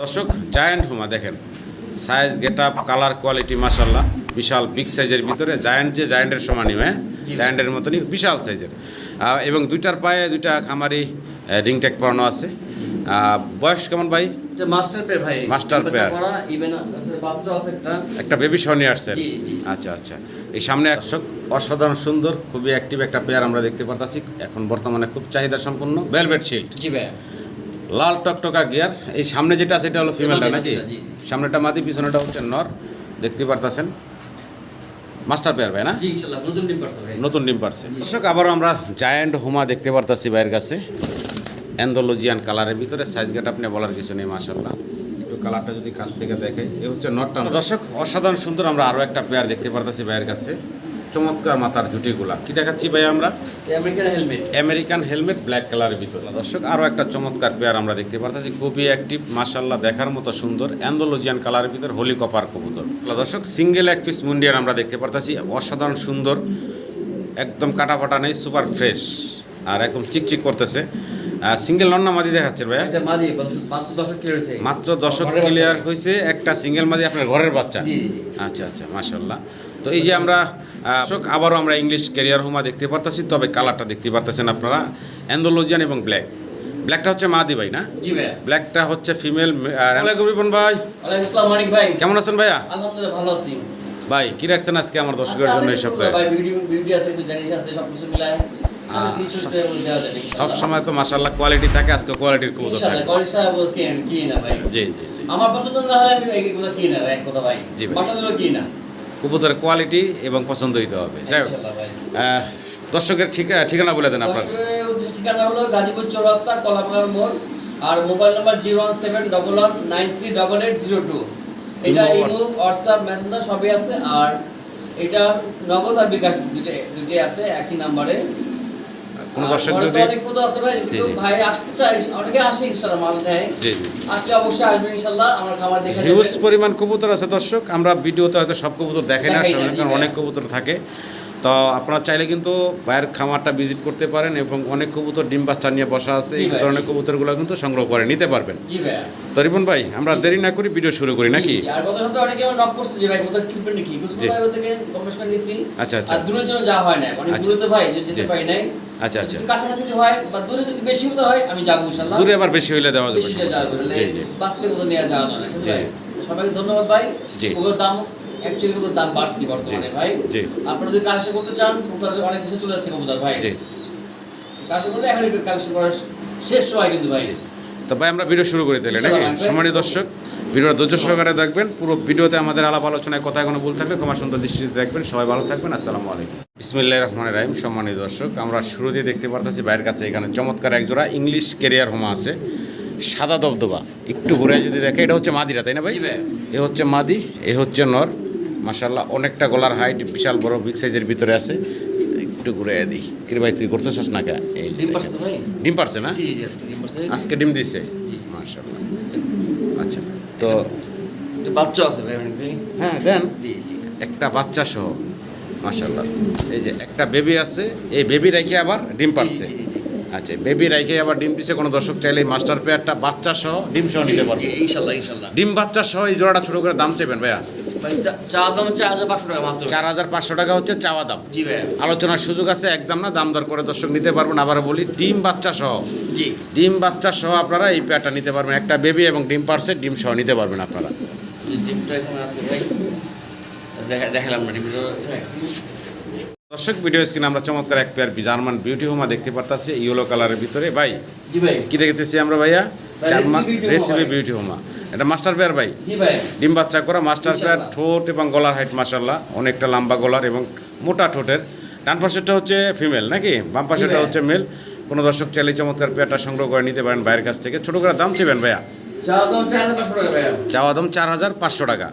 দর্শক giant homer দেখেন। Size get up colour quality মাসাল্লাহ বিশাল বিগ সাইজের ভিতরে জায়ান্ট যে জায়ান্টের সমানই হ্যাঁ? জায়ান্টের মতনই বিশাল সাইজের এবং দুইটার পায়ে দুইটা খামারি রিং ট্যাগ পরানো আছে। বয়স কেমন ভাই? মাস্টার পেয়ার ভাই। মাস্টার একটা। বেবি জি, জি। আচ্ছা আচ্ছা। এই সামনে দর্শক অসাধারণ সুন্দর খুবই অ্যাক্টিভ একটা পেয়ার আমরা দেখতে পাচ্ছি এখন বর্তমানে খুব চাহিদা সম্পন্ন ভেলভেট শিল্ড জি ভাই লাল টকটকা গিয়ার। এই সামনে যেটা আছে এটা হলো ফিমেলটা নাকি। সামনেটা মাদি পিছনেটা হচ্ছে নর। দেখতে পারতেছেন। মাস্টার পেয়ার ভাই না? নতুন ডিম পারছে ভাই। নতুন ডিম পারছে। দর্শক আবারও আমরা জায়ান্ট হোমা দেখতে পারতাছি ভাইয়ের কাছে। অ্যান্ডোলজিয়ান কালারের ভিতরে সাইজ গেট আপনি বলার কিছু নেই মাসাল্লাহ একটু কালারটা যদি কাছ থেকে দেখে এ হচ্ছে নটটা দর্শক অসাধারণ সুন্দর আমরা আরও একটা পেয়ার দেখতে পারতাছি ভাইয়ের কাছে। চমৎকার মাথার জুটিগুলা। কি দেখাচ্ছি ভাই আমরা? American helmet. American helmet black কালারের ভিতরে। দর্শক আরও একটা চমৎকার পেয়ার আমরা দেখতে পারতেছি। খুবই অ্যাক্টিভ মাসাল্লাহ দেখার মতো সুন্দর অ্যান্ডোলজিয়ান কালারের ভিতর হোলি কপার কবুতর। দর্শক সিঙ্গেল এক পিস মুন্ডিয়ান আমরা দেখতে পারতেছি। অসাধারণ সুন্দর একদম কাটা ফাটা নেই সুপার ফ্রেশ আর একদম চিকচিক করতেছে। সিঙ্গেল নন্না মাদি দেখাচ্ছে ভাইয়া? মাত্র দশক ক্লিয়ার হয়েছে। একটা সিঙ্গেল মাদি আপনার ঘরের বাচ্চা। আচ্ছা আচ্ছা মাশাল্লাহ তো এই যে আমরা দর্শক, আবারও আমরা ইংলিশ ক্যারিয়ার হোমা দেখতে পারতেছি তবে কালারটা দেখতে পারতেছেন আপনারা। অ্যান্ডোলজিয়ান এবং ব্ল্যাক ব্ল্যাকটা হচ্ছে মাদি ভাই না? জি ভাই ব্ল্যাকটা হচ্ছে ফিমেল আলাইকুম রিপন ভাই। ওয়ালাইকুম আসসালাম মানিক ভাই। কেমন আছেন ভাইয়া? আলহামদুলিল্লাহ ভালো আছি। ভাই কি রাখছেন আজকে আমার দর্শকের আজকে জন্য এই সপ্তাহে? ভাই বিউটি বিউটি আছে কিছু ড্যানিশ আছে সব কিছু মিলায়। আচ্ছা কিছু যাবে সব সময় তো মাশাল্লাহ কোয়ালিটি থাকে আজকে কোয়ালিটির না ভাই? জি জি আমার পছন্দ না হলে আমি এগুলো কিনে না এক কথা ভাই। ভাই। বাটা দিলেও কিনে না? কবুতরের কোয়ালিটি এবং পছন্দ হইতে হবে। যাই হোক দর্শকের ঠিকানা বলে দেন আপনার। ঠিকানা হলো গাজীপুর চৌরাস্তা কলাপাড়ার মোড় আর mobile number zero one seven double one nine three double eight zero two. এটা ইমো, ইমো হোয়াটসঅ্যাপ মেসেঞ্জার সবই আছে আর এটা নগদ আর বিকাশ দুটো দুটি আছে একই নাম্বারে। কোনো দর্শক যদি অনেক মতো আছে ভাই কিন্তু ভাই আসতে চাই অনেকে আসে ইনশাল্লাহ মাল নেয়। জি জি। আসলে অবশ্যই আসবে ইনশাল্লাহ আমার খাবার দেখে হিউজ পরিমাণ কবুতর আছে দর্শক আমরা ভিডিওতে হয়তো সব কবুতর দেখে না দেখাই না, সামনে, জি কারণ অনেক কবুতর থাকে। তো আপনারা চাইলে কিন্তু ভাইয়ের খামারটা ভিজিট করতে পারেন এবং অনেক কবুতর ডিম বাচ্চা নিয়ে বসা আছে এই ধরনের। কবুতরগুলো কিন্তু সংগ্রহ করে নিতে পারবেন। জি ভাইয়া তো রিপন ভাই আমরা দেরি না করি ভিডিও শুরু করি নাকি? আচ্ছা, আচ্ছা। দূরের জন্য যাওয়া হয় না অনেক আচ্ছা। দূরে তো ভাই যেতে পারি নাই। আচ্ছা আচ্ছা। কাছাকাছি যদি হয় বা দূরে যদি বেশি হতে হয় আমি যাব ইনশাল্লাহ দূরে আবার বেশি হইলে দেওয়া যাবে। বেশি যাওয়া যাবে। জি জি। বাসকে যাওয়া যাবে ঠিক আছে সবাইকে ধন্যবাদ ভাই। দাম অ্যাকচুয়ালি ওগুলোর দাম বাড়তি বর্তমানে ভাই। আপনারা যদি কালেকশন করতে চান কবুতর অনেক দেশে চলে যাচ্ছে কবুতর ভাই। কালেকশন করলে এখনই কালেকশন করা শেষ কিন্তু ভাই। তো ভাই আমরা ভিডিও শুরু করে দিলে নাকি? সম্মানিত দর্শক ভিডিওটা ধৈর্য সহকারে দেখবেন। পুরো ভিডিওতে আমাদের আলাপ আলোচনায় কথা কোনো ভুল থাকলে ক্ষমা সুন্দর দৃষ্টিতে দেখবেন। সবাই ভালো থাকবেন আসসালামু আলাইকুম। বিসমিল্লাহ রহমান রাহিম সম্মানিত দর্শক আমরা শুরুতেই দেখতে পারতেছি বাইরের কাছে এখানে চমৎকার একজোড়া ইংলিশ কেরিয়ার হোমা আছে। সাদা দবদবা একটু ঘুরে যদি দেখে এটা হচ্ছে মাদিরা তাই না ভাই? ভাই। এ হচ্ছে মাদি এ হচ্ছে নর। মাসাল্লাহ অনেকটা গলার হাইট বিশাল বড় বিগ সাইজের ভিতরে আছে। একটু ঘুরে দিই কি ভাই তুই করতেছিস না কে? এই ডিম পারছে না? আজকে ডিম দিছে? জি। মাশাআল্লাহ। আচ্ছা তো বাচ্চা আছে ভাই হ্যাঁ দেন। একটা বাচ্চা সহ মাশাআল্লাহ। এই যে একটা বেবি আছে এই বেবি রেখে আবার ডিম পারছে। আচ্ছা বেবি রেখে আবার ডিম দিছে কোনো দর্শক চাইলে মাস্টার পেয়ারটা বাচ্চা সহ ডিম সহ নিতে পারবে। ইনশাল্লাহ ইনশাল্লাহ ডিম বাচ্চা সহ এই জোড়াটা ছোট করে দাম চাইবেন ভাইয়া? চার হাজার পাঁচশো টাকা মাত্র। চার হাজার পাঁচশো টাকা হচ্ছে চাওয়া দাম। আলোচনার সুযোগ আছে একদম না দাম দর করে দর্শক নিতে পারবেন। আবার বলি ডিম বাচ্চা সহ। ডিম বাচ্চা সহ আপনারা এই পেয়ারটা নিতে পারবেন। একটা বেবি এবং ডিম ডিম সহ নিতে পারবেন আপনারা। দর্শক ভিডিও স্ক্রিনে আমরা চমৎকার এক পেয়ার জার্মান বিউটি হোমা দেখতে পারতাছি ইয়েলো কালারের ভিতরে। ভাই ভাই। কি দেখতেছি আমরা ভাইয়া? জার্মান রেসিপি বিউটি হোমা এটা মাস্টার পেয়ার ভাই? ডিম বাচ্চা করা মাস্টার পেয়ার ঠোঁট এবং গলার হাইট মাসাল্লাহ অনেকটা লম্বা গলার এবং মোটা ঠোঁটের। ডান পাশেরটা হচ্ছে ফিমেল নাকি? বাম পাশেরটা ভাইয়া। হচ্ছে মেল কোনো দর্শক চাইলে চমৎকার পেয়ারটা সংগ্রহ করে নিতে পারেন বাইরের কাছ থেকে। ছোটো করে দাম চেবেন ভাইয়া? চা দাম চার হাজার পাঁচশো টাকা চাওয়া দাম চার হাজার পাঁচশো টাকা।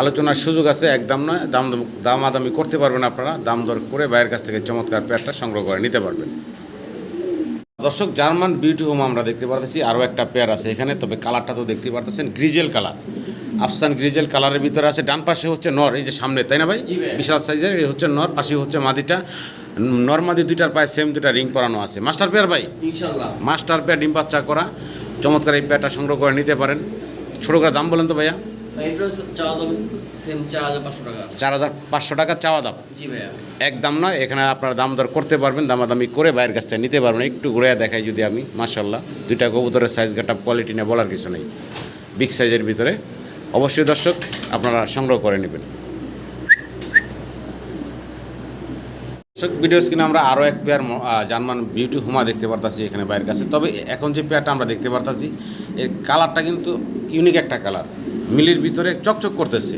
আলোচনার সুযোগ আছে একদম নয়। দাম দামাদামি করতে পারবেন আপনারা। দাম দর করে বাইরের কাছ থেকে চমৎকার পেয়ারটা সংগ্রহ করে নিতে পারবেন। দর্শক জার্মান বিউটি হোম আমরা দেখতে পারতেছি আরও একটা পেয়ার আছে এখানে তবে কালারটা তো দেখতে পারতেছেন গ্রিজেল কালার আফসান গ্রিজেল কালারের ভিতরে আছে ডান পাশে হচ্ছে নর এই যে সামনে তাই না ভাই? বিশাল সাইজের এই হচ্ছে নর পাশে হচ্ছে মাদিটা। নর মাদি দুইটার পায়ে সেম দুটা রিং পরানো আছে। মাস্টার পেয়ার ভাই? মাস্টার পেয়ার ডিম বাচ্চা করা চমৎকার এই পেয়ারটা সংগ্রহ করে নিতে পারেন। ছোটো করে দাম বলেন তো ভাইয়া। চার হাজার পাঁচশো টাকা। চাওয়া দাম। জি এক দাম নয় এখানে আপনার দাম দর করতে পারবেন দামাদামি করে বাইরের কাছ থেকে নিতে পারবেন। একটু ঘুরে দেখাই যদি আমি মাশাল্লাহ দুইটা কবুতরের সাইজ গাটা কোয়ালিটি নিয়ে বলার কিছু নেই। বিগ সাইজের ভিতরে। অবশ্যই দর্শক আপনারা সংগ্রহ করে নেবেন। দর্শক ভিডিও স্ক্রিনে আমরা আরও এক পেয়ার জার্মান বিউটি হুমা দেখতে পারতাছি এখানে বাইরের কাছে। তবে এখন যে পেয়ারটা আমরা দেখতে পারতাছি এর কালারটা কিন্তু ইউনিক একটা কালার মিলির ভিতরে চকচক করতেছে।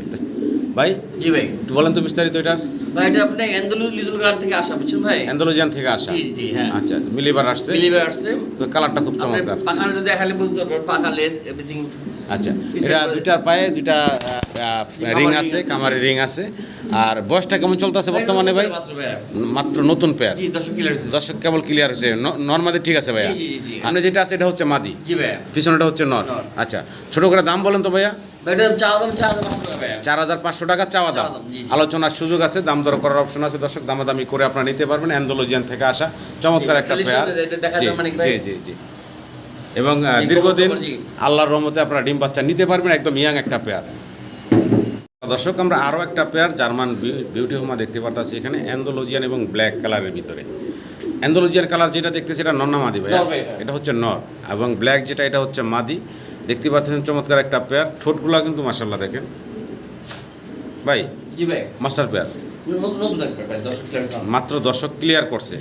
ভাই জি ভাই। একটু বলেন তো বিস্তারিত এটা। ভাই এটা আপনি গার্ড থেকে আসা বুঝছেন ভাই? অ্যান্ডোলোজিয়ান থেকে আসা। জি জি হ্যাঁ। আচ্ছা মিলিবার আসছে। মিলিবে আসছে। তো কালারটা খুব আপনি চমৎকার। পাখানে যদি দেখালে বুঝতে পারবেন পাখা লেস এভরিথিং আচ্ছা এটা দুইটার পায়ে দুইটা রিং আছে কামারে রিং আছে। আর বয়সটা কেমন চলতেছে বর্তমানে ভাই? মাত্র নতুন পেয়ার দর্শক দর্শক কেবল ক্লিয়ার হয়েছে। নর্মাদি ঠিক আছে ভাইয়া। জি, জি, জি, জি। আপনি যেটা আছে এটা হচ্ছে মাদি। পিছনেটা হচ্ছে নর। আচ্ছা ছোট করে দাম বলেন তো ভাইয়া। দাম চার হাজার পাঁচশো টাকা চাওয়া দাম। আলোচনার সুযোগ আছে দাম দর করার অপশন আছে। দর্শক দামাদামি করে আপনারা নিতে পারবেন। অ্যান্ডোলজিয়ান থেকে আসা চমৎকার একটা পেয়ার জি। জি জি এবং দীর্ঘদিন আল্লাহর রহমতে আপনারা ডিম বাচ্চা নিতে পারবেন একদম ইয়াং একটা পেয়ার দর্শক আমরা আরও একটা পেয়ার জার্মান বিউ- বিউটি হোমা দেখতে পারতাছি এখানে অ্যান্ডোলজিয়ান এবং ব্ল্যাক কালারের ভিতরে। অ্যান্ডোলজিয়ান কালার যেটা দেখতেছি এটা নন্না মাদি ভাই। এটা। হচ্ছে নর। এবং ব্ল্যাক যেটা এটা হচ্ছে মাদি। দেখতে পাচ্ছেন চমৎকার একটা পেয়ার ঠোঁটগুলো কিন্তু মাসাল্লাহ দেখেন। ভাই জি ভাই। মাস্টার পেয়ার মাত্র দর্শক ক্লিয়ার করছে।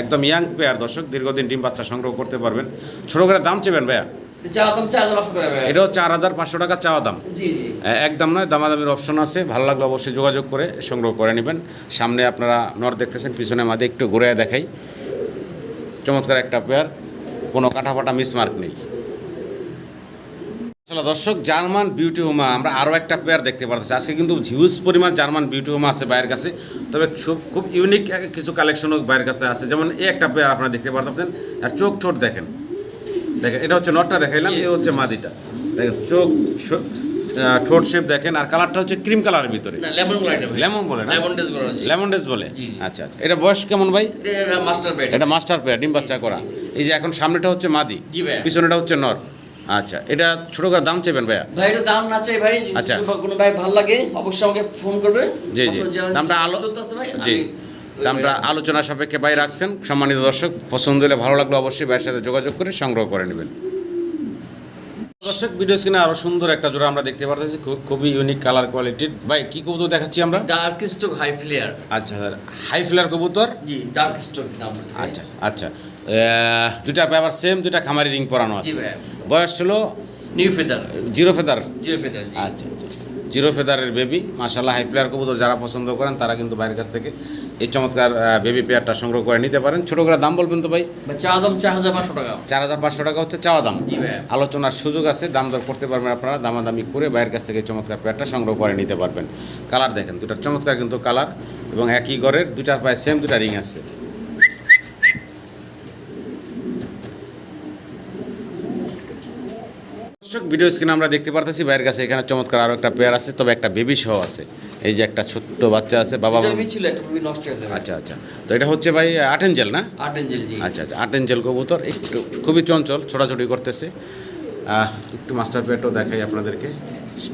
একদম ইয়াং পেয়ার দশক দীর্ঘদিন ডিম বাচ্চা সংগ্রহ করতে পারবেন। ছোটো করে দাম চেবেন ভাইয়া? এটাও চার হাজার পাঁচশো টাকা চাওয়া দাম। একদম নয় দামাদামির অপশন আছে। ভালো লাগলে অবশ্যই যোগাযোগ করে সংগ্রহ করে নেবেন। সামনে আপনারা নর দেখতেছেন পিছনে মাঝে একটু ঘুরে দেখাই। চমৎকার একটা পেয়ার কোনো কাটাফাটা মিসমার্ক নেই। দর্শক জার্মান বিউটি হোমা আমরা আরও একটা পেয়ার দেখতে পারতেছি। আজকে কিন্তু হিউজ পরিমাণ জার্মান বিউটি হোমা আছে বাইরের কাছে। তবে খুব খুব ইউনিক কিছু কালেকশনও বাইরের কাছে আছে। যেমন এই একটা পেয়ার আপনারা দেখতে পারতেছেন আর চোখ ঠোঁট দেখেন। দেখেন এটা হচ্ছে নটটা দেখাইলাম এ হচ্ছে মাদিটা। দেখেন চোখ ঠোঁট শেপ দেখেন আর কালারটা হচ্ছে ক্রিম কালারের ভিতরে। লেমন বলে লেমন ডেস বলে। আচ্ছা আচ্ছা। এটা বয়স কেমন ভাই? এটা মাস্টার পেয়ার ডিম বাচ্চা করা। এই যে এখন সামনেটা হচ্ছে মাদি পিছনেটা হচ্ছে নর। আচ্ছা এটা ছোট করে দাম চেবেন ভাইয়া? ভাই এটা দাম না চাই ভাই আচ্ছা। কোনো ভাই ভালো লাগে অবশ্যই আমাকে ফোন করবে। জি জি। দামটা আলো জি। দামটা আলোচনা সাপেক্ষে ভাই রাখছেন। সম্মানিত দর্শক পছন্দ হলে ভালো লাগলে অবশ্যই ভাইয়ের সাথে যোগাযোগ করে সংগ্রহ করে নেবেন। দর্শক ভিডিও স্ক্রিনে আরও সুন্দর একটা জোড়া আমরা দেখতে পারতেছি। খুব- খুবই ইউনিক কালার কোয়ালিটির ভাই কি কবুতর দেখাচ্ছি আমরা? ডার্ক স্টক হাই ফ্লেয়ার আচ্ছা হাই ফ্লেয়ার কবুতর? জি ডার্ক স্টক নাম। আচ্ছা আচ্ছা। দুইটা পেপার সেম দুইটা খামারি রিং পরানো আছে। বয়স ছিল? New feather zero feather zero feather আচ্ছা আচ্ছা। জিরো ফেদারের বেবি মাশাল্লাহ হাই ফ্লেয়ার কবুতর যারা পছন্দ করেন তারা কিন্তু বাইরের কাছ থেকে এই চমৎকার বেবি পেয়ারটা সংগ্রহ করে নিতে পারেন। ছোটো করে দাম বলবেন তো ভাই? চা দাম চার হাজার পাঁচশো টাকা। চার হাজার পাঁচশো টাকা হচ্ছে চাওয়া দাম। আলোচনার সুযোগ আছে দাম দর করতে পারবেন আপনারা। দামাদামি করে বাইরের কাছ থেকে চমৎকার পেয়ারটা সংগ্রহ করে নিতে পারবেন। কালার দেখেন দুটার চমৎকার কিন্তু কালার এবং একই ঘরের দুটার পায়ে সেম দুটা রিং আছে। দর্শক ভিডিও স্ক্রিনে আমরা দেখতে পারতেছি বাইরের কাছে এখানে চমৎকার আরও একটা পেয়ার আছে তবে একটা বেবি সহ আছে। এই যে একটা ছোট্ট বাচ্চা আছে বাবা ছিল নষ্ট হয়েছে আচ্ছা আচ্ছা। তো এটা হচ্ছে ভাই আট এঞ্জেল না? আট এঞ্জেল জি। আচ্ছা আচ্ছা আট এঞ্জেল কবুতর একটু খুবই চঞ্চল ছোটাছুটি করতেছে। একটু মাস্টার পেটও দেখাই আপনাদেরকে।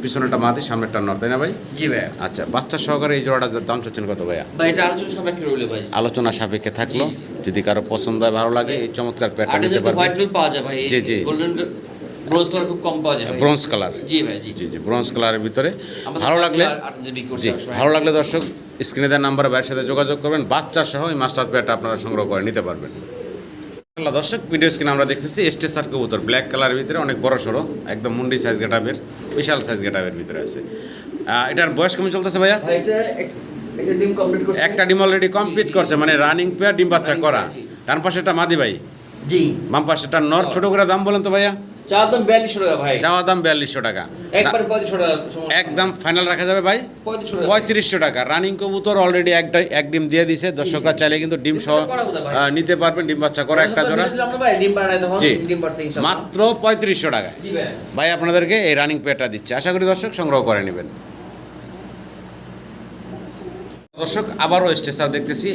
পিছনেটা মাদি সামনেরটা নর তাই না ভাই? জি ভাই। আচ্ছা বাচ্চা সহকারে এই জোড়াটা দাম চাচ্ছেন কত ভাইয়া? ভাই এটা আলোচনা সাপেক্ষে রইলে ভাই। আলোচনা সাপেক্ষে থাকল। যদি কারও পছন্দ হয় ভালো লাগে এই চমৎকার পেয়ারটা আট নিতে হোয়াইট পাওয়া যায় ভাই। জি, জি। গোল্ডেন ব্রোঞ্জ কালার খুব কম পাওয়া যায় ব্রোঞ্জ কালার জি ভাই জি। জি জি ব্রোঞ্জ কালারের ভিতরে। ভালো লাগলে জি ভালো লাগলে দর্শক স্ক্রিনে দেওয়ার নাম্বারে ভাইয়ের সাথে যোগাযোগ করবেন। বাচ্চা সহ এই মাস্টার পেয়ারটা আপনারা সংগ্রহ করে নিতে পারবেন। আল্লাহ দর্শক ভিডিও স্ক্রিনে আমরা দেখতেছি স্টেসার কবুতর ব্ল্যাক কালারের ভিতরে অনেক বড় সড়ো একদম মুন্ডি সাইজ গেটাবের বিশাল সাইজ গেটাবের ভিতরে আছে। এটার বয়স কেমন চলতেছে ভাইয়া? একটা ডিম অলরেডি কমপ্লিট করছে মানে রানিং পেয়ার ডিম বাচ্চা করা। ডান পাশে একটা মাদি ভাই। জি। বাম পাশে একটা নর ছোট করে দাম বলেন তো ভাইয়া। চা দাম বিয়াল্লিশশো টাকা ভাই। চাওয়া দাম বিয়াল্লিশশো টাকা। একবার পঁয়ত্রিশশো টাকা একদম ফাইনাল রাখা যাবে ভাই? পঁয়ত্রিশশো টাকা। রানিং কবুতর অলরেডি একটা এক ডিম দিয়ে দিছে। দর্শকরা চাইলে কিন্তু ডিম সহ নিতে পারবেন ডিম বাচ্চা করা একটা জোড়া। জি। মাত্র পঁয়ত্রিশশো টাকা ভাই। ভাই আপনাদেরকে এই রানিং পেয়ারটা দিচ্ছে। আশা করি দর্শক সংগ্রহ করে নেবেন। দর্শক আবারও স্টেসার দেখতেছি।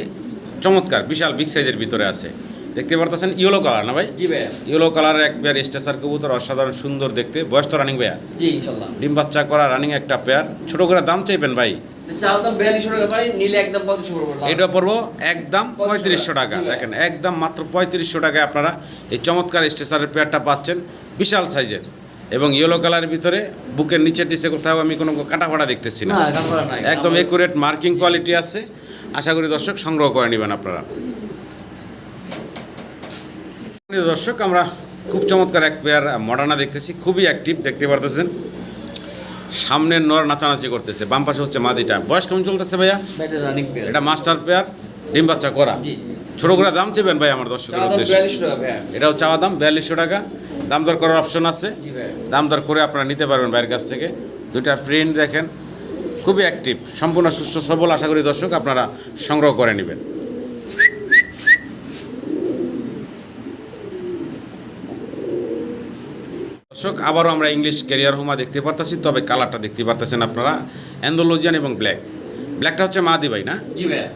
চমৎকার বিশাল বিগ সাইজের ভিতরে আছে। দেখতে পারতেছেন? ইয়েলো কালার না ভাই? জি ভাইয়া। ইয়েলো কালারের এক পেয়ার স্টেসার কবুতর অসাধারণ সুন্দর দেখতে। বয়স তো রানিং ভাইয়া। জি ইনশাল্লাহ। ডিম বাচ্চা করা রানিং একটা পেয়ার ছোট করে দাম চাইবেন ভাই? ভাই এটা পড়ব একদম পঁয়ত্রিশশো টাকা। দেখেন একদম মাত্র পঁয়ত্রিশশো টাকায় আপনারা এই চমৎকার পেয়ারটা পাচ্ছেন। বিশাল সাইজের। এবং ইয়েলো কালারের ভিতরে বুকের নিচে টিচে কোথাও আমি কোনো দেখতেছি না। একদম একুরেট মার্কিং কোয়ালিটি আছে। আশা করি দর্শক সংগ্রহ করে নেবেন আপনারা। দর্শক আমরা খুব চমৎকার এক পেয়ার মডার্না দেখতেছি খুবই অ্যাক্টিভ দেখতে পারতেছেন। সামনের নর নাচানাচি করতেছে বাম পাশে হচ্ছে মাদিটা। বয়স কেমন চলতেছে ভাইয়া? এটা মাস্টার পেয়ার ডিম বাচ্চা করা। ছোট করে দাম চেবেন ভাই আমার দর্শকের উদ্দেশ্যে? এটাও চাওয়া দাম বিয়াল্লিশশো টাকা। দাম দর করার অপশন আছে। দাম দর করে আপনারা নিতে পারবেন বাইরের কাছ থেকে। দুইটা প্রিন্ট দেখেন খুবই অ্যাক্টিভ সম্পূর্ণ সুস্থ সবল আশা করি দর্শক আপনারা সংগ্রহ করে নেবেন। দর্শক আবারও আমরা ইংলিশ ক্যারিয়ার হোমা দেখতে পারতেছি তবে কালারটা দেখতে পারতেছেন আপনারা অ্যান্ডোলজিয়ান এবং ব্ল্যাক ব্ল্যাকটা হচ্ছে মাদি ভাই না?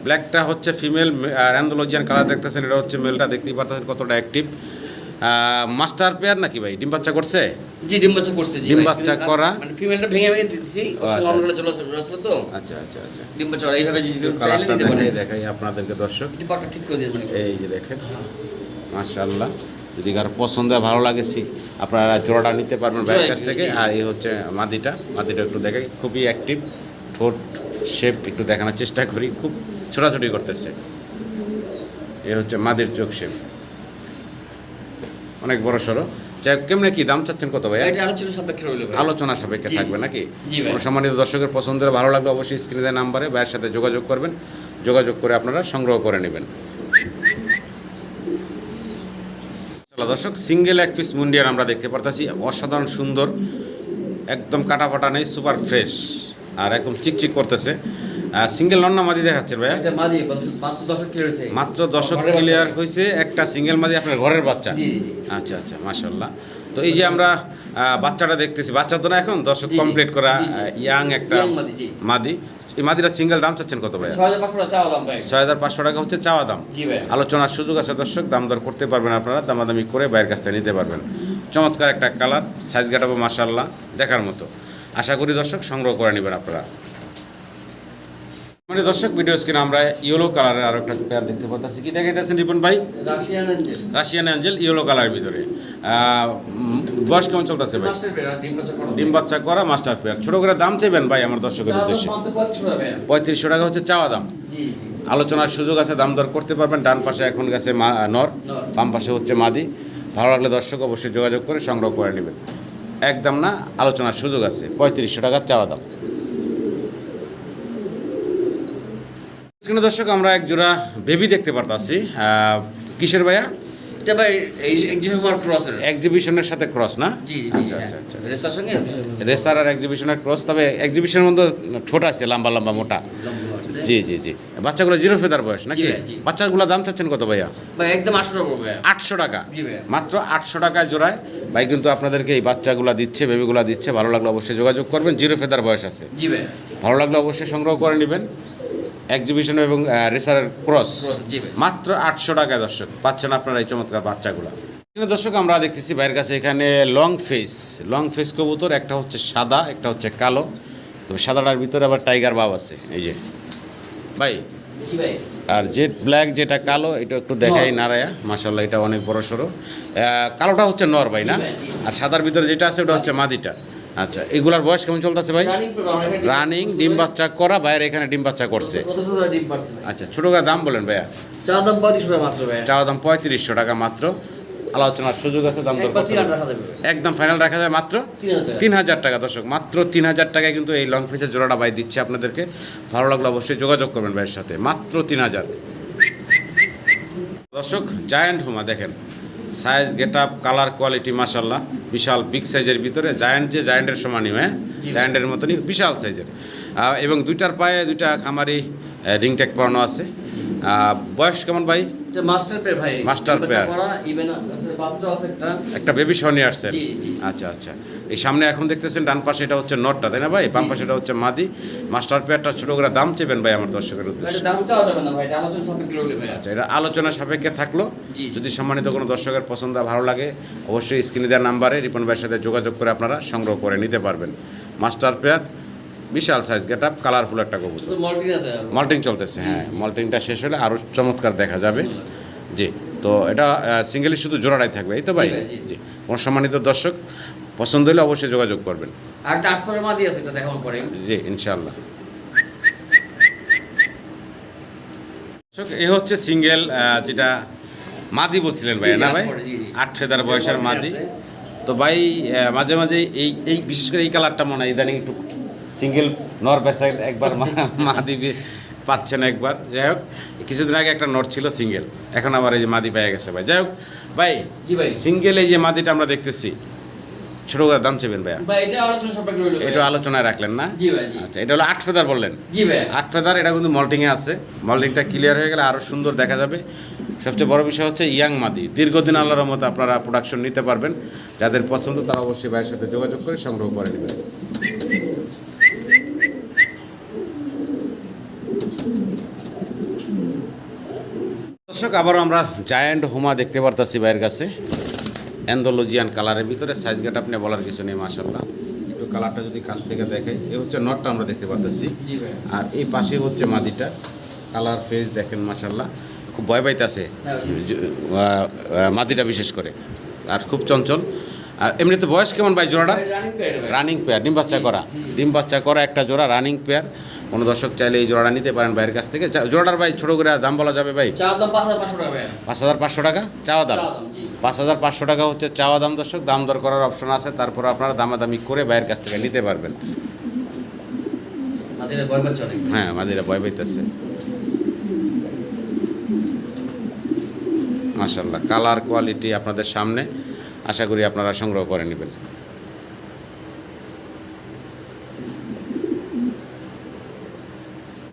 ব্ল্যাকটা হচ্ছে ফিমেল আর অ্যান্ডোলজিয়ান কালার দেখতেছেন এটা হচ্ছে মেলটা দেখতেই পারতেছেন কতটা অ্যাক্টিভ মাস্টার পেয়ার নাকি ভাই? ডিম বাচ্চা করছে? জি ডিম বাচ্চা করছে ডিম বাচ্চা করা? মানে ফিমেলটা ভেঙে ভেঙে দিতেছি আচ্ছা। চলে তো? আচ্ছা আচ্ছা আচ্ছা। ডিম বাচ্চা এইভাবে যদি চাইলে নিতে পারে দেখাই আপনাদেরকে দর্শক। ঠিক করে এই যে দেখেন মাশাআল্লাহ। যদি কারও পছন্দ হয় ভালো লাগেছি আপনারা জোড়াটা নিতে পারবেন ভাইয়ের কাছ থেকে। আর এই হচ্ছে মাদিটা। মাদিটা একটু দেখে খুবই অ্যাক্টিভ ঠোঁট শেপ একটু দেখানোর চেষ্টা করি। খুব ছোটাছুটি করতেছে। এ হচ্ছে মাদির চোখ শেপ অনেক বড় সড়ো। যাই কেমনে কি দাম চাচ্ছেন কত ভাই আলোচনা সাপেক্ষে। থাকবে নাকি? সম্মানিত দর্শকের পছন্দের ভালো লাগলে অবশ্যই স্ক্রিনে দেওয়া নাম্বারে ভাইয়ের সাথে যোগাযোগ করবেন। যোগাযোগ করে আপনারা সংগ্রহ করে নেবেন চলো দর্শক সিঙ্গেল এক পিস মুন্ডিয়ার আমরা দেখতে পারতাছি। অসাধারণ সুন্দর একদম কাটা ফাটা নেই সুপার ফ্রেশ আর একদম চিকচিক করতেছে। সিঙ্গেল নন্না মাদি দেখাচ্ছেন ভাইয়া? দশক মাত্র দশক ক্লিয়ার হয়েছে একটা সিঙ্গেল মাদি আপনার ঘরের বাচ্চা। আচ্ছা আচ্ছা মাশাল্লাহ তো এই যে আমরা বাচ্চাটা দেখতেছি বাচ্চা তো না এখন জি, কমপ্লিট করা। ইয়াং একটা। মাদি। এই মাদিরা সিঙ্গেল দাম চাচ্ছেন কত ভাই। ছয় হাজার পাঁচশো টাকা হচ্ছে চাওয়া দাম। আলোচনার সুযোগ আছে দর্শক দাম দর করতে পারবেন আপনারা দামাদামি করে বাইরের কাছ থেকে নিতে পারবেন। চমৎকার একটা কালার সাইজ গাটাবো মাসাল্লাহ দেখার মতো। আশা করি দর্শক সংগ্রহ করে নেবেন আপনারা। মানে দর্শক ভিডিও স্ক্রিনে আমরা ইয়েলো কালারের আরও একটা পেয়ার দেখতে পাচ্ছি কি দেখাইতেছেন রিপন ভাই? রাশিয়ান অ্যাঞ্জেল ইয়েলো কালারের ভিতরে। বয়স কেমন চলতেছে ভাই? ডিম বাচ্চা করা। মাস্টার পেয়ার ছোট করে দাম চাইবেন ভাই আমার দর্শকের উদ্দেশ্যে? পঁয়ত্রিশশো টাকা হচ্ছে চাওয়া দাম। আলোচনার সুযোগ আছে দাম দর করতে পারবেন। ডান পাশে এখন গেছে নর। বাম পাশে হচ্ছে মাদি। ভালো লাগলে দর্শক অবশ্যই যোগাযোগ করে সংগ্রহ করে নেবেন। একদম না আলোচনার সুযোগ আছে। পঁয়ত্রিশশো টাকার চাওয়া দাম। স্ক্রিনে দর্শক আমরা এক জোড়া বেবি দেখতে পারতাছি। কিসের ভাইয়া? এটা ভাই ক্রসের এক্সিবিশনের সাথে ক্রস না? জি জি আচ্ছা আচ্ছা আচ্ছা। রেসার সঙ্গে রেসার আর এক্সিবিশনের ক্রস তবে এক্সিবিশনের মধ্যে ঠোঁট আছে লম্বা লম্বা মোটা। জি জি জি। বাচ্চাগুলো জিরো ফেদার বয়স নাকি? বাচ্চাগুলো দাম চাচ্ছেন কত ভাইয়া? ভাই একদম আটশো টাকা। আটশো টাকা মাত্র আটশো টাকায় জোড়ায়। ভাই কিন্তু আপনাদেরকে এই বাচ্চাগুলো দিচ্ছে বেবিগুলো দিচ্ছে ভালো লাগলে অবশ্যই যোগাযোগ করবেন। জিরো ফেদার বয়স আছে। জি ভালো লাগলে অবশ্যই সংগ্রহ করে নেবেন। এক্সিবিশন এবং রেসারের ক্রস মাত্র আটশো টাকায় দর্শক। পাচ্ছেন আপনারা এই চমৎকার বাচ্চাগুলো। এখানে দর্শক আমরা দেখতেছি বাইরের কাছে এখানে লং ফেস লং ফেস কবুতর একটা হচ্ছে সাদা একটা হচ্ছে কালো। তো সাদাটার ভিতরে আবার টাইগার বাব আছে। এই যে। ভাই আর জেড ব্ল্যাক যেটা কালো এটা একটু দেখাই নারায়া। মাসাল্লাহ এটা অনেক বড় সড়ো কালোটা হচ্ছে নর ভাই না। আর সাদার ভিতরে যেটা আছে ওটা হচ্ছে মাদিটা। আচ্ছা এগুলার বয়স কেমন চলতেছে ভাই? রানিং ডিম বাচ্চা করা বাইরে এখানে ডিম বাচ্চা করছে। আচ্ছা ছোটো দাম বলেন ভাইয়া। চা দাম পঁয়ত্রিশশো টাকা মাত্র চাওয়া দাম পঁয়ত্রিশশো টাকা মাত্র। আলোচনার সুযোগ আছে দাম দর। একদম ফাইনাল রাখা যায় মাত্র তিন হাজার টাকা। তিন হাজার টাকা দর্শক মাত্র তিন হাজার টাকায় কিন্তু এই লং ফেসের জোড়াটা ভাই দিচ্ছে আপনাদেরকে। ভালো লাগলে অবশ্যই যোগাযোগ করবেন ভাইয়ের সাথে মাত্র তিন হাজার। দর্শক জায়ান্ট হুমা দেখেন। Size get up colour quality মাসাল্লাহ বিশাল বিগ সাইজের ভিতরে জায়ান্ট যে জায়ান্টের সমানই হ্যাঁ। জায়ান্টের মতনই বিশাল সাইজের এবং দুইটার পায়ে দুইটা খামারি রিং পড়ানো পরানো আছে। বয়স কেমন ভাই? এটা এটা মাস্টার পেয়ার ভাই। Master pair। ইভেন বাচ্চা আছে একটা। একটা বেবি শো নিয়ে আসছেন? জি, জি। আচ্ছা আচ্ছা। এই সামনে এখন দেখতেছেন ডান পাশে এটা হচ্ছে নটটা তাই না ভাই? বাম পাশে এটা হচ্ছে মাদি। মাস্টার পেয়ারটা ছোট করে দাম চেবেন ভাই আমার দর্শকের উদ্দেশ্যে? দাম চাওয়া যাবে না ভাই এটা আলোচনা সাপেক্ষে ভাই আচ্ছা এটা আলোচনা সাপেক্ষে থাকল। যদি সম্মানিত কোনো দর্শকের পছন্দ ভালো লাগে অবশ্যই স্ক্রিনে দেওয়ার নাম্বারে রিপন ভাইয়ের সাথে যোগাযোগ করে আপনারা সংগ্রহ করে নিতে পারবেন। মাস্টার পেয়ার বিশাল সাইজ গেট আপ কালারফুল একটা কবুতর। মল্টিং চলতেছে হ্যাঁ। মল্টিংটা শেষ হলে আরও চমৎকার দেখা যাবে। জি তো এটা সিঙ্গেলি শুধু জোড়াটাই থাকবে এই তো ভাই? জি কোনো সম্মানিত দর্শক পছন্দ হলে অবশ্যই যোগাযোগ করবেন। জি ইনশাল্লাহ দর্শক, এ হচ্ছে সিঙ্গেল যেটা মাদি বলছিলেন ভাই না ভাই। আট ফেদার বয়সের মাদি তো ভাই মাঝে মাঝে এই এই বিশেষ করে এই কালারটা মনে হয় ইদানিং একটু সিঙ্গেল নর বেসাইড একবার মা- মাদি পাচ্ছেন একবার। যাই হোক কিছুদিন আগে একটা নর ছিল সিঙ্গেল এখন আবার এই যে মাদি পেয়ে গেছে ভাই। যাই হোক ভাই জি ভাই। সিঙ্গেল এই যে মাদিটা আমরা দেখতেছি ছোট করে দাম চেবেন ভাইয়া। ভাই এটা আলোচনায় রাখলেন না? আচ্ছা এটা হলো আট ফেদার বললেন। আট ফেদার এটা কিন্তু মল্টিংয়ে আছে। মল্টিংটা ক্লিয়ার হয়ে গেলে আরও সুন্দর দেখা যাবে। সবচেয়ে বড় বিষয় হচ্ছে ইয়াং মাদি। দীর্ঘদিন আল্লাহর মতো আপনারা প্রোডাকশন নিতে পারবেন। যাদের পছন্দ তারা অবশ্যই ভাইয়ের সাথে যোগাযোগ করে সংগ্রহ করে নেবেন। দর্শক আবারও আমরা জায়ান্ট হোমা দেখতে পারতাছি বাইরের কাছে। অ্যান্ডোলজিয়ান কালারের ভিতরে সাইজ গেট আপনি বলার কিছু নেই মাসাল্লাহ একটু কালারটা যদি কাছ থেকে দেখাই এ হচ্ছে নটটা আমরা দেখতে পারতেছি। আর এই পাশে হচ্ছে মাদিটা। কালার ফেস দেখেন মাসাল্লাহ খুব ভয় পাইতেছে হ্যাঁ, মাদিটা বিশেষ করে। আর খুব চঞ্চল। আর এমনিতে বয়স কেমন ভাই জোড়াটা? রানিং পেয়ার ডিম বাচ্চা করা। ডিম বাচ্চা করা একটা জোড়া রানিং পেয়ার কোনো দর্শক চাইলে এই জোড়াটা নিতে পারেন ভাইয়ের কাছ থেকে। জোড়াটার ভাই ছোটো করে দাম বলা যাবে ভাই? পাঁচ হাজার পাঁচশো টাকা চাওয়া দাম। পাঁচ হাজার পাঁচশো টাকা হচ্ছে চাওয়া দাম দর্শক। দাম দর করার অপশন আছে তারপর আপনারা দামাদামি করে ভাইয়ের কাছ থেকে নিতে পারবেন। হ্যাঁ মাদিরা ভয় পাইতেছে। মাশাল্লাহ কালার কোয়ালিটি আপনাদের সামনে। আশা করি আপনারা সংগ্রহ করে নেবেন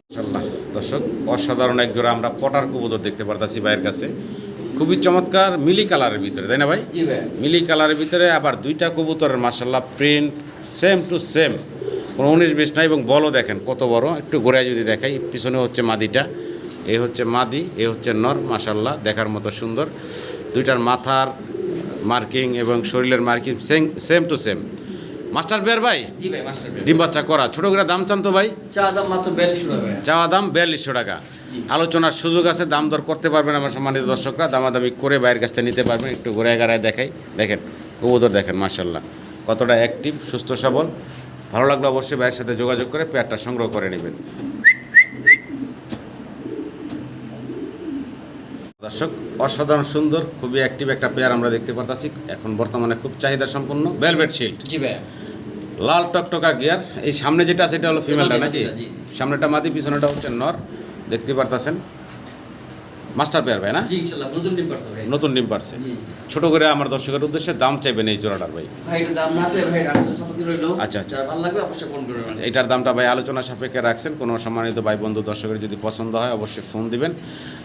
মাশাল্লাহ দর্শক অসাধারণ এক জোড়া আমরা পটার কবুতর দেখতে পারতাছি ভাইয়ের কাছে। খুবই চমৎকার মিলি কালারের ভিতরে তাই না ভাই? মিলি কালারের ভিতরে আবার দুইটা কবুতরের মাসাল্লাহ প্রিন্ট সেম টু সেম কোনো উনিশ বিশ নাই এবং বলও দেখেন কত বড়। একটু ঘোরায় যদি দেখাই পিছনে হচ্ছে মাদিটা এ হচ্ছে মাদি এ হচ্ছে নর মাসাল্লাহ দেখার মতো সুন্দর। দুইটার মাথার মার্কিং এবং শরীরের marking same same to same master pair ভাই? ডিম বাচ্চা করা। ছোটো করে দাম চান তো ভাই? চাওয়া দাম বিয়াল্লিশশো টাকা আলোচনার সুযোগ আছে দাম দর করতে পারবেন আমার সম্মানিত দর্শকরা। দামাদামি করে বাইরের কাছ থেকে নিতে পারবেন একটু ঘুরে গাড়ায় দেখাই। দেখেন কবুতর দেখেন মার্শাল্লাহ কতটা অ্যাক্টিভ সুস্থ সবল। ভালো লাগলে অবশ্যই বাইরের সাথে যোগাযোগ করে পেয়ারটা সংগ্রহ করে নেবেন। দর্শক অসাধারণ সুন্দর খুবই অ্যাক্টিভ একটা পেয়ার আমরা দেখতে পারতাছি। এখন বর্তমানে খুব চাহিদা সম্পন্ন ভেলভেট শিল্ড জি ভাই লাল টকটকা গিয়ার। এই সামনে যেটা আছে এটা হলো ফিমেলটা নাকি। সামনেটা মাদি পিছনেটা হচ্ছে নর। দেখতে পারতাছেন? মাস্টার পেয়ার ভাই না? নতুন ডিম পারছে ছোট করে আমার দর্শকের উদ্দেশ্যে দাম চাইবেন এই জোড়াটার ভাই। আচ্ছা, আচ্ছা। করবেন। এটার দামটা ভাই আলোচনা সাপেক্ষে রাখছেন। কোনো সম্মানিত ভাই বন্ধু দর্শকের যদি পছন্দ হয় অবশ্যই ফোন দিবেন।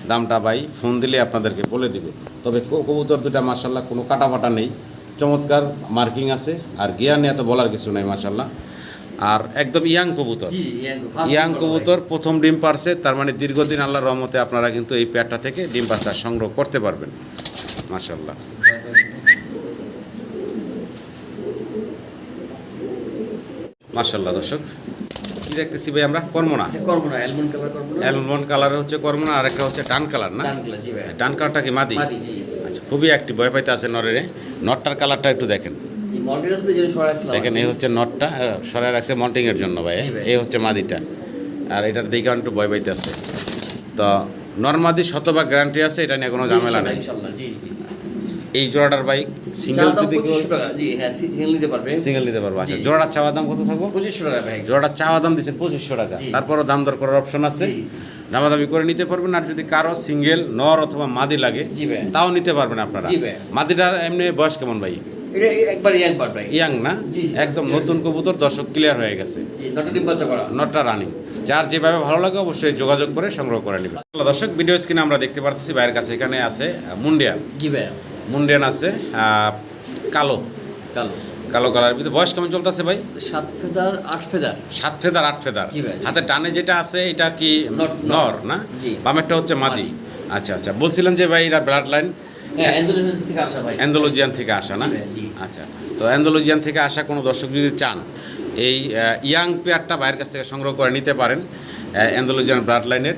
দামটা ভাই ফোন দিলে আপনাদেরকে বলে দিবে। তবে কবুতর দুটা মাসাল্লাহ কোনো কাটাফাটা নেই। চমৎকার মার্কিং আছে আর গিয়ার নিয়ে তো বলার কিছু নাই মাসাল্লাহ আর একদম ইয়াং কবুতর। ইয়াং কবুতর প্রথম ডিম পারছে তার মানে দীর্ঘদিন আল্লাহর রহমতে আপনারা কিন্তু এই পেয়ারটা থেকে ডিম বাচ্চা সংগ্রহ করতে পারবেন মাশাল্লাহ মাশাল্লাহ দর্শক। কি দেখতেছি ভাই আমরা? কর্মনা। করব না অ্যালমন্ড কালার করব অ্যালমন্ড কালার হচ্ছে কর্মনা আর একটা হচ্ছে টান কালার না? ডান টান কালারটা কি মাদি? আচ্ছা খুবই একটি ভয় পাইতে আছে নরেরে নটটার কালারটা একটু দেখেন। দেখেন এই হচ্ছে নটটা সরাই রাখছে মন্টিংয়ের জন্য ভাই এই হচ্ছে মাদিটা। আর এটার দিকে একটু ভয় পাইতে আছে। তো নর্মাদি শতভাগ গ্যারান্টি আছে এটা নিয়ে কোনো ঝামেলা নেই। এই জোড়াটার বাইক সিঙ্গেল যদি টাকা। জি হ্যাঁ সিঙ্গেল নিতে পারবে। সিঙ্গেল নিতে পারব। আচ্ছা জি। জোড়াটার চাওয়া দাম কত থাকব? পঁচিশশো টাকা ভাই জোড়াটার চাওয়া দাম দিচ্ছেন পঁচিশশো টাকা। তারপরও দাম দর করার অপশন আছে। দামাদামি করে নিতে পারবেন আর যদি কারও সিঙ্গেল নর অথবা মাদি লাগে জি ভাই। তাও নিতে পারবেন আপনারা। জি ভাই। মাদিটার এমনি বয়স কেমন ভাই? এটা একবার ইয়াং ইয়াং না। একদম নতুন কবুতর দর্শক ক্লিয়ার হয়ে গেছে। জি নটা ডিম বাচ্চা করা। নটটা রানিং যার যেভাবে ভালো লাগে অবশ্যই যোগাযোগ করে সংগ্রহ করে নেবেন। দর্শক ভিডিও স্ক্রিনে আমরা দেখতে পারতেছি বাইরের কাছে এখানে আছে আহ, মুন্ডিয়ান জি ভাই। মুন্ডিয়ান আছে কালো। কালো। কালো কালার ভিতরে। বয়স কেমন চলতেছে ভাই? সাত ফেদার আট ফেদার। সাত ফেদার আট ফেদার। হাতে টানে যেটা আছে এটা কি নর, না? বামেরটা হচ্ছে মাদি। আচ্ছা আচ্ছা। বলছিলেন যে ভাই এটা ব্লাড লাইন অ্যান্ডোলেশন থেকে আসা অ্যান্ডোলজিয়ান থেকে আসা না? আচ্ছা। তো অ্যান্ডোলজিয়ান থেকে আসা কোনো দর্শক যদি চান এই ইয়াং পেয়ারটা বাইরের কাছ থেকে সংগ্রহ করে নিতে পারেন অ্যান্ডোলজিয়ান ব্লাড লাইনের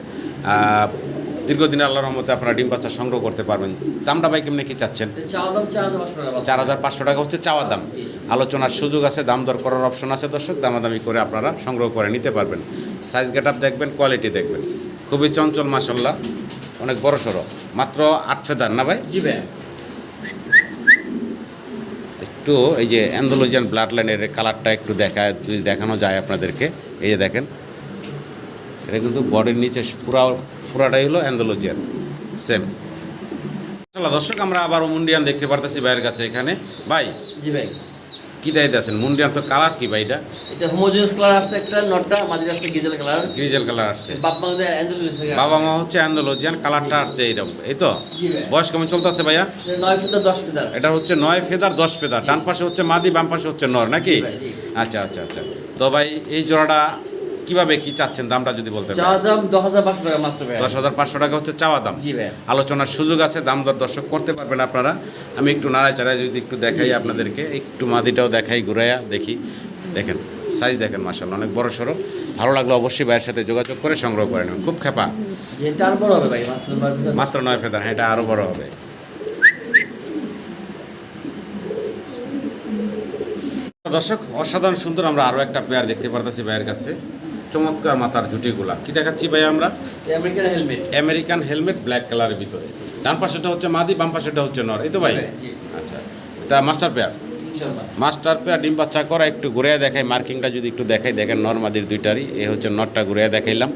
দীর্ঘদিন আল্লাহর রহমতে আপনারা ডিম বাচ্চা সংগ্রহ করতে পারবেন। দামটা ভাই কেমনি কি চাচ্ছেন? চার হাজার পাঁচশো টাকা। হচ্ছে চাওয়া দাম। আলোচনার সুযোগ আছে দাম দর করার অপশন আছে দর্শক দামাদামি করে আপনারা সংগ্রহ করে নিতে পারবেন। সাইজ গেট আপ দেখবেন কোয়ালিটি দেখবেন। খুবই চঞ্চল মাসাল্লাহ অনেক বড় সড়ো। মাত্র আট ফেদার না ভাই? একটু এই যে অ্যান্ডোলজিয়ান ব্লাড লাইনের কালারটা একটু দেখা যদি দেখানো যায় আপনাদেরকে। এই যে দেখেন এটা কিন্তু বডির নিচে পুরা পুরাটাই হলো অ্যান্ডোলজিয়ান সেম দর্শক আমরা আবার মুন্ডিয়ান দেখতে পারতেছি ভাইয়ের কাছে এখানে। ভাই? জি ভাই। কি দায়িত্ব আছেন? মুন্ডিয়ান তো কালার কি ভাই এটা? এটা হোমোজিনিয়াস কালার আছে একটা নটটা মাঝে আসছে গিজেল কালার গ্রিজেল কালার আসছে বাপ মাদের অ্যান্ডোলেশন বাবা মা হচ্ছে অ্যান্ডোলজিয়ান কালারটা আসছে এইরকম এই তো? বয়স কেমন চলতেছে ভাইয়া? এটা নয় ফেদার দশ ফেদার এটা হচ্ছে নয় ফেদার দশ ফেদার ডান পাশে হচ্ছে মাদি বাম পাশে হচ্ছে নর নাকি। আচ্ছা আচ্ছা আচ্ছা। তো ভাই এই জোড়াটা কীভাবে কি চাচ্ছেন? দামটা যদি বলতে চাওয়া দাম দশ হাজার পাঁচশো টাকা মাত্র দশ হাজার পাঁচশো টাকা হচ্ছে চাওয়া দাম। জি ভাই আলোচনার সুযোগ আছে দাম দর দর্শক করতে পারবেন আপনারা। আমি একটু নাড়ায় চাড়ায় যদি একটু দেখাই। আপনাদেরকে একটু মাদিটাও দেখাই ঘুরাইয়া দেখি। দেখেন সাইজ দেখেন মাসাল্লাহ অনেক বড় সড়ো ভালো লাগল অবশ্যই ভাইয়ের সাথে যোগাযোগ করে সংগ্রহ করে নেবেন। খুব খেপা। এটা আর বড় হবে ভাই মাত্র নয় ফেদার। মাত্র নয় ফেদার হ্যাঁ এটা আরও বড় হবে। দর্শক অসাধারণ সুন্দর আমরা আরও একটা পেয়ার দেখতে পারতেছি ভাইয়ের কাছে। চমৎকার মাথার জুটিগুলা। কি দেখাচ্ছি ভাই আমরা? American helmet American helmet black কালারের ভিতরে। ডান পাশেটা হচ্ছে মাদি বাম পাশেটা হচ্ছে নর। এই তো ভাই? আচ্ছা এটা মাস্টার পেয়ার মাস্টার পেয়ার ডিম বাচ্চা করা একটু ঘুরে দেখাই মার্কিংটা যদি একটু দেখাই দেখেন নর মাদির দুইটারই। এই হচ্ছে নরটা ঘুরে দেখাইলাম।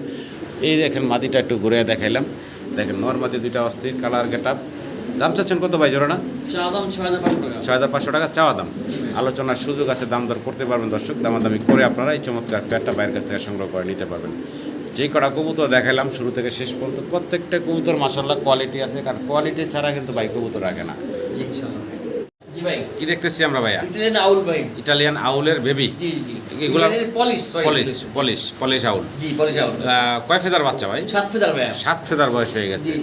এই দেখেন মাদিটা একটু ঘুরে দেখাইলাম। দেখেন নর মাদি দুইটা অস্থির কালার গেট দাম চাচ্ছেন কত ভাই দাম ছয় হাজার পাঁচশো টাকা। চাওয়া দাম। আলোচনার সুযোগ আছে দাম দর করতে পারবেন দর্শক। দামাদামি করে আপনারা এই চমৎকার পেয়ারটা বাইরের কাছ থেকে সংগ্রহ করে নিতে পারবেন। যেই কটা কবুতর দেখালাম শুরু থেকে শেষ পর্যন্ত প্রত্যেকটা কবুতর মাসাল্লাহ কোয়ালিটি আছে কারণ কোয়ালিটি ছাড়া কিন্তু ভাই কবুতর রাখে না। কি দেখতেছি আমরা ভাইয়া? ইটালিয়ান আউল ভাই। ইটালিয়ান আউলের বেবি জি জি জি। এগুলা- Polish Polish Polish Polish owl. জি পলিশ আউল। কয় ফেদার বাচ্চা ভাই? সাত ফেদার ভাই সাত ফেদার বয়স হয়ে গেছে।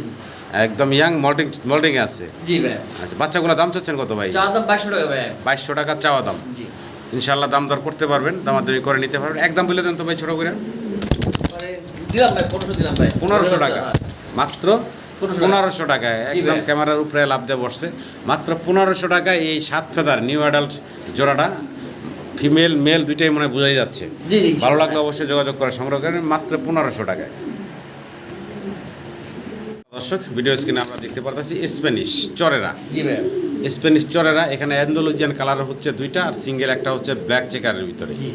একদম ইয়াং মল্টিং মল্টিং আছে। জি ভাই। আচ্ছা বাচ্চাগুলো দাম চাচ্ছেন কত ভাই? চাওয়া দাম বাইশশো টাকা ভাই। বাইশশো টাকা চাওয়া দাম। জি। ইনশাল্লাহ দাম দর করতে পারবেন দাম দামাদামি করে নিতে পারবেন। একদম বলে দেন তো ভাই ছোটো করে। মানে দিলাম ভাই পনেরোশো দিলাম ভাই। পনেরোশো টাকা। মাত্র 1500 টাকা। পনেরোশো টাকায়। একদম ক্যামেরার উপরে লাভ দিয়ে বসছে। মাত্র পনেরোশো টাকায় এই সাত ফেদার নিউ অ্যাডাল্ট জোড়াটা। ফিমেল মেল দুইটাই মনে হয় বোঝাই যাচ্ছে। জি জি। ভালো লাগলে অবশ্যই যোগাযোগ করে সংগ্রহ করেন। মাত্র পনেরোশো টাকায়। দর্শক ভিডিও স্ক্রিনে আমরা দেখতে পারতেছি স্প্যানিশ চরেরা। জি ভাই স্প্যানিশ চরেরা এখানে অ্যান্ডোলজিয়ান কালার হচ্ছে দুইটা আর সিঙ্গেল একটা হচ্ছে ব্ল্যাক চেকারের ভিতরে। জি।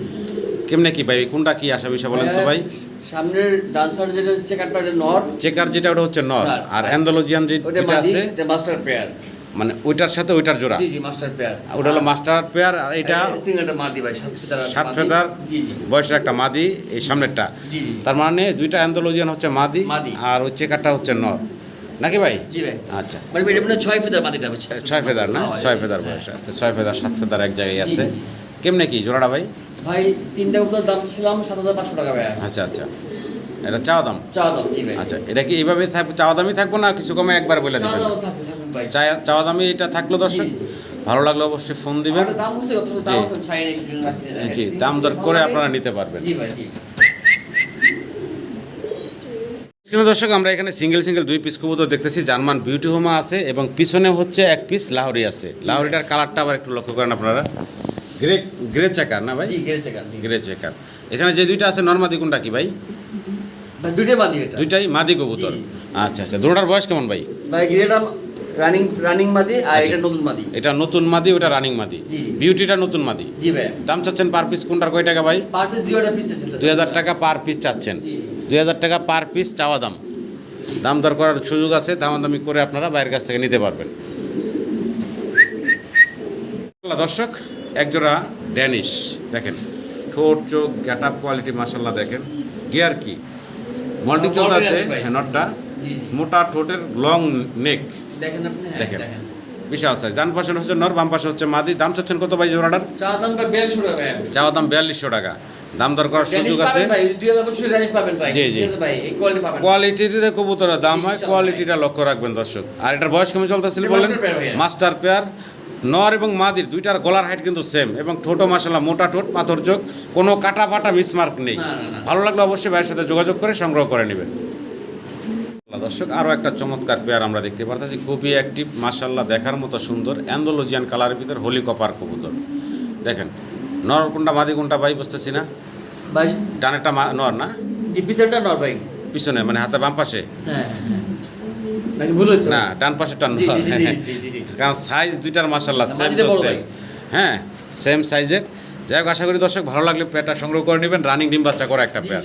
কেমনে কি ভাই কোনটা কি আসা বিষয় বলেন তো ভাই? সামনের ডান্সার যেটা নর। চেকার যেটা ওটা হচ্ছে নর। আর অ্যান্ডোলজিয়ান যেটা আছে এটা মাস্টার পেয়ার মানে ওইটার সাথে ওইটার জোড়া। জি জি মাস্টার পেয়ার ওটা হলো মাস্টার পেয়ার আর এটা সিঙ্গেলটা মাদি ভাই সাত ফেদার জি জি। বয়সের একটা মাদি এই সামনেরটা। জি জি। তার মানে দুইটা অ্যান্ডোলজিয়ান হচ্ছে মাদি। আর ওই চেকারটা হচ্ছে নর। নাকি ভাই? জি ভাই। আচ্ছা। মানে এটা মানে ছয় ফেদার মাদিটা বুঝছে ছয় ফেদার না? হ্যাঁ, ছয় ফেদার। বয়স। আচ্ছা ছয় ফেদার সাত ফেদার এক জায়গায় আছে। কেমনে কি জোড়াটা ভাই? ভাই তিনটা উত্তর দাম ছিলাম সাত হাজার পাঁচশো টাকা ভাই আচ্ছা আচ্ছা। এটা চাওয়া দাম? চাওয়া দাম জি ভাই। আচ্ছা এটা কি এইভাবে থাকবে চাওয়া দামই থাকব না কিছু কমে একবার বলে দেবেন? দাম চাওয়া দামই এটা থাকল দর্শক। ভালো লাগলে অবশ্যই ফোন দিবেন। দাম দাম জি। দাম দর করে আপনারা নিতে পারবেন। দর্শক আমরা এখানে সিঙ্গেল সিঙ্গেল দুই পিস কবুতর দেখতেছি। জার্মান বিউটি হোমা আছে এবং পিছনে হচ্ছে এক পিস লাহরি আছে। লাহরিটার কালারটা আবার একটু লক্ষ্য করেন আপনারা। গ্রে গ্রে চেকার না ভাই? গ্রে চেকার এখানে যে দুইটা আছে নর্মাদি কোনটা কি ভাই? ভাই দুইটাই মাদি দুইটাই মাদি কবুতর। আচ্ছা আচ্ছা। দুটার বয়স কেমন ভাই? ভাই গ্রেটা রানিং রানিং মাদি আর আচ্ছা। এটা নতুন মাদি। এটা নতুন মাদি ওটা রানিং মাদি। বিউটিটা নতুন মাদি। জি ভাই দাম চাচ্ছেন পার পিস কোনটার কয় টাকা ভাই? পার পিস দুইটা পিস আছে দুই হাজার টাকা পার পিস চাচ্ছেন। জি। দুই হাজার টাকা পার পিস চাওয়া দাম। দাম দর করার সুযোগ আছে দামাদামি করে আপনারা বাইরের কাছ থেকে নিতে পারবেন। দর্শক একজোড়া ড্যানিশ দেখেন। ঠোঁট চোখ গ্যাট আপ কোয়ালিটি মাসাল্লাহ দেখেন। গিয়ার কি? মল্টিং চলতে আছে হ্যাঁ নটটা। মোটা ঠোঁটের লং নেক দেখেন আপনি? হ্যাঁ, দেখেন। বিশাল সাইজ ডান পাশে হচ্ছে নর বাম পাশে হচ্ছে মাদি। দাম চাচ্ছেন কত ভাই জোড়াটার? ভাই চাওয়া দাম বিয়াল্লিশশো টাকা। দাম দর করার সুযোগ আছে? জি, জি। কোয়ালিটিতে কবুতরের দাম হয় কোয়ালিটিটা লক্ষ্য রাখবেন দর্শক। আর এটার বয়স কেমন চলতেছিল বলেন। মাস্টার পেয়ার নর এবং মাদির দুইটার গলার হাইট কিন্তু সেম এবং ঠোঁটো মাসাল্লাহ মোটা ঠোঁট পাথর চোখ কোনো কাটা ফাটা মিসমার্ক নেই। ভালো লাগলে অবশ্যই ভাইয়ের সাথে যোগাযোগ করে সংগ্রহ করে নেবেন। দর্শক আরও একটা চমৎকার পেয়ার আমরা দেখতে পারতেছি। খুবই অ্যাক্টিভ মাসাল্লাহ দেখার মতো সুন্দর অ্যান্ডোলজিয়ান কালারের ভিতর হোলি কপার কবুতর। দেখেন নর কোনটা মাদি কোনটা ভাই বুঝতেছি না? ভাই? ডানেরটা নর না? জি পিছনটা নর ভাই। পিছনে মানে হাতে বাম পাশে? হ্যাঁ হ্যাঁ। নাকি ভুল হচ্ছে না ডান পাশে টান কারণ সাইজ দুইটার মাসাল্লাহ সেম টু সেম হ্যাঁ সেম সাইজের যাই হোক আশা করি দর্শক ভালো লাগলে পেয়ারটা সংগ্রহ করে নেবেন। রানিং ডিম বাচ্চা করা একটা পেয়ার।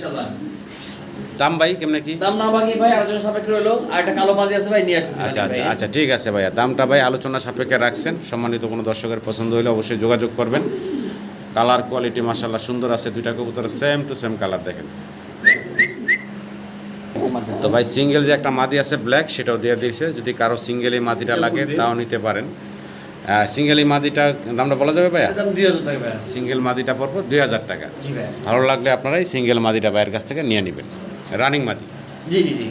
দাম ভাই কেমনে কি? দাম না বাকি ভাই আলোচনা সাপেক্ষে রইল। আর একটা কালো মাঝি আছে ভাই নিয়ে আসতেছি আচ্ছা আচ্ছা আচ্ছা ঠিক আছে ভাইয়া। দামটা ভাই আলোচনা সাপেক্ষে রাখছেন। সম্মানিত কোনো দর্শকের পছন্দ হলে অবশ্যই যোগাযোগ করবেন। কালার কোয়ালিটি মাসাল্লাহ সুন্দর আছে দুইটা কবুতর সেম টু সেম কালার দেখেন। তো ভাই সিঙ্গেল যে একটা মাদি আছে ব্ল্যাক সেটাও দিয়ে দিয়েছে। যদি কারও সিঙ্গেল এই মাদিটা লাগে তাও নিতে পারেন। সিঙ্গেল এই মাদিটা দামটা বলা যাবে ভাইয়া? সিঙ্গেল মাদিটা পড়ব দুই হাজার টাকা। ভালো লাগলে আপনারা এই সিঙ্গেল মাদিটা ভাইয়ের কাছ থেকে নিয়ে নেবেন। রানিং মাদি জি জি জি